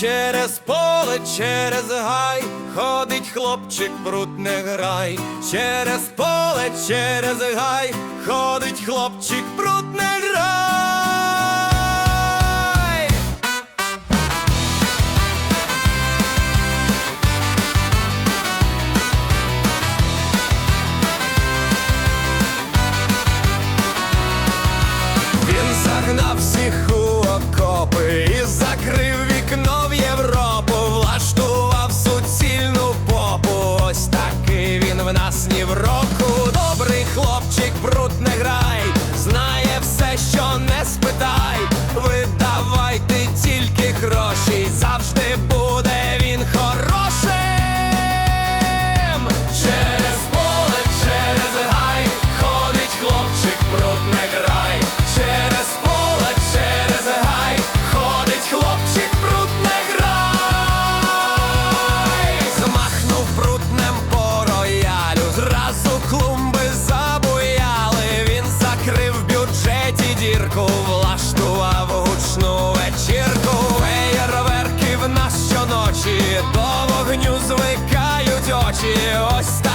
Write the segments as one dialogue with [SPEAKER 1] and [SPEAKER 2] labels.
[SPEAKER 1] через поле, через гай, ходить хлопчик, прут не грай, через поле, через гай, ходить хлопчик, прут не грай. Він загнав всіх cię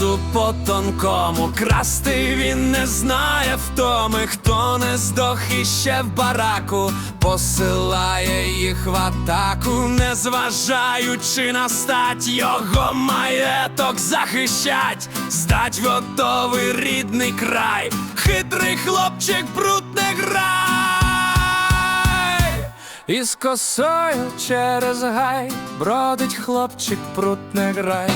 [SPEAKER 1] лезу по тонкому, красти він не знає втоми, хто не здох іще в бараку, посилає їх в атаку, не зважаючи на стать, його маєток захищать, здать готовий рідний край, хитрий хлопчик, бруд не грай. Із косою через гай бродить хлопчик, прут не грай.